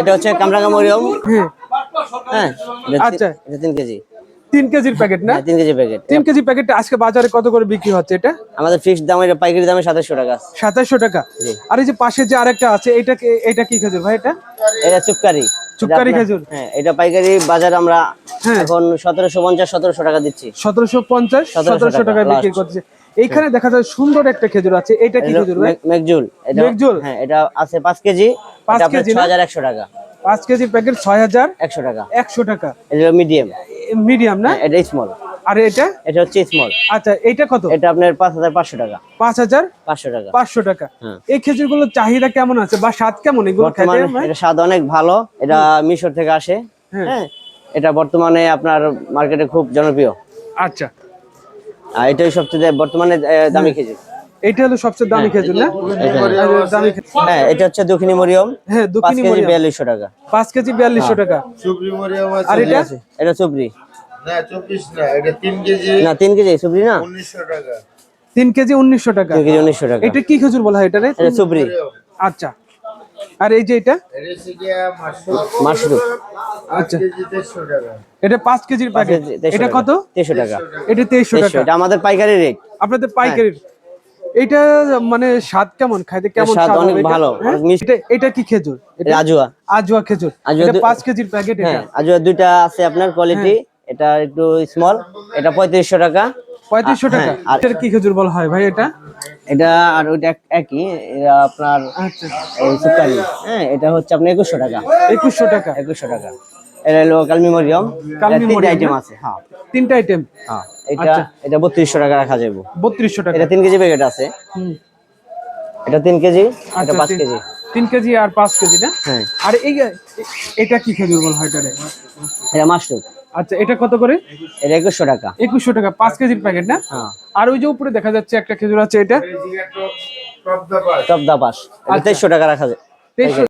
এটা হচ্ছে কামরাঙ্গা মরিয়ম। হ্যাঁ হ্যাঁ আচ্ছা। এটা তিন কেজি। তিন কেজির প্যাকেট না? হ্যাঁ, তিন কেজি প্যাকেট। তিন কেজি প্যাকেট আজকে বাজারে কত করে বিক্রি হচ্ছে এটা? আমাদের ফিক্সড দাম এটা পাইকারি দামে সাতাশশো টাকা সাতাশশো টাকা। আর এই যে পাশে যে আরেকটা আছে এটা এটা কি খেজুর ভাই এটা? এটা চুপকারি। চুপকারি খেজুর? হ্যাঁ এটা পাইকারি বাজার আমরা হ্যাঁ। এখন সতেরোশো পঞ্চাশ সতেরোশো টাকা দিচ্ছি। সতেরোশো পঞ্চাশ সতেরোশো টাকা বিক্রি করছে এইখানে দেখা যায় সুন্দর একটা খেজুর আছে। এটা কি খেজুর ভাই? মেঘজুল? হ্যাঁ এটা আছে পাঁচ কেজি। পাঁচ কেজি ছ না? হাজার একশো টাকা। পাঁচ কেজির প্যাকেট ছয় হাজার একশো টাকা। একশো টাকা। এটা মিডিয়াম মিডিয়াম না? এটা স্মল আর এটা? এটা হচ্ছে স্মল আচ্ছা এইটা কত? এটা আপনার পাঁচ হাজার পাঁচশো টাকা। পাঁচ হাজার পাঁচশো টাকা। পাঁচশো টাকা। হ্যাঁ। এই খেজুরগুলোর চাহিদা কেমন আছে? বা স্বাদ কেমন এগুলো? এটা স্বাদ অনেক ভালো। এটা মিশর থেকে আসে। হ্যাঁ। হ্যাঁ এটা বর্তমানে আপনার মার্কেটে খুব জনপ্রিয়। আচ্ছা। আর এটাই সবচেয়ে বর্তমানে দামি খেজুর। এইটা হলো সবচেয়ে দামি খেজুর না? দামি হ্যাঁ এটা হচ্ছে দক্ষিণী মরিয়ম হ্যাঁ দক্ষিণী কেজি মরিয়াম। বিয়াল্লিশশো টাকা। পাঁচ কেজি বিয়াল্লিশশো টাকা। সুপ্রি মরিয়াম আছে। আর এটা? এটা সুপ্রি। না চব্বিশ না এটা তিন কেজি। না তিন কেজি সুপ্রি না? উনিশশো টাকা। তিন কেজি উনিশশো টাকা। তিন কেজি উনিশশো টাকা। এটা কি খেজুর বলা হয় এটা রে এটা সুপ্রি। আচ্ছা। আর এই যে এটা? এটা মাশরুম। আচ্ছা। এটা পাঁচ কেজির প্যাকেট। এটা কত? তেইশশো টাকা। এটা তেইশশো তেইশশো, টাকা। এটা আমাদের পাইকারি রেট। আপনাদের পাইকারি এটা মানে স্বাদ কেমন? খাইতে কেমন স্বাদ অনেক ভালো, হ্যাঁ? এটা- কি খেজুর? এটা রাজুয়া আজওয়া খেজুর। এটা দু- পাঁচ কেজির প্যাকেট এটা। হ্যাঁ আজুয়া দুইটা আছে আপনার কোয়ালিটি। এটা একটু স্মল এটা পঁয়ত্রিশশো টাকা। পঁয়ত্রিশশো টাকা। হ্যাঁ, এটার কি খেজুর বলা হয় ভাই এটা? এটা আর ওইটা একই। এটা আপনার আচ্ছা। হ্যাঁ এটা হচ্ছে আপনার একুশশো টাকা। একুশশো টাকা। একুশশো টাকা। এটা হলো কালমি মরিয়ম কালমি তিনটা আইটেম আছে হ্যাঁ। তিনটা আইটেম হ্যাঁ এটা আচ্ছা। এটা বত্রিশশো টাকা রাখা যাবে বত্রিশশো টাকা। এটা তিন কেজি প্যাকেট আছে। হুম। এটা তিন কেজি এটা আচ্ছা, পাঁচ তিন- কেজি। তিন কেজি আর পাঁচ কেজি না? হ্যাঁ। আর এই এটা কি খেজুর বলা হয় এটারে? এটা মাশরুম। আচ্ছা এটা কত করে? এটা একুশশো টাকা। একুশশো টাকা পাঁচ কেজির প্যাকেট না? হ্যাঁ। আর ওই যে উপরে দেখা যাচ্ছে একটা খেজুর আছে এটা? টপ দা পাস টপ দা পাস এটা তেইশশো টাকা রাখা যায়। তেইশশো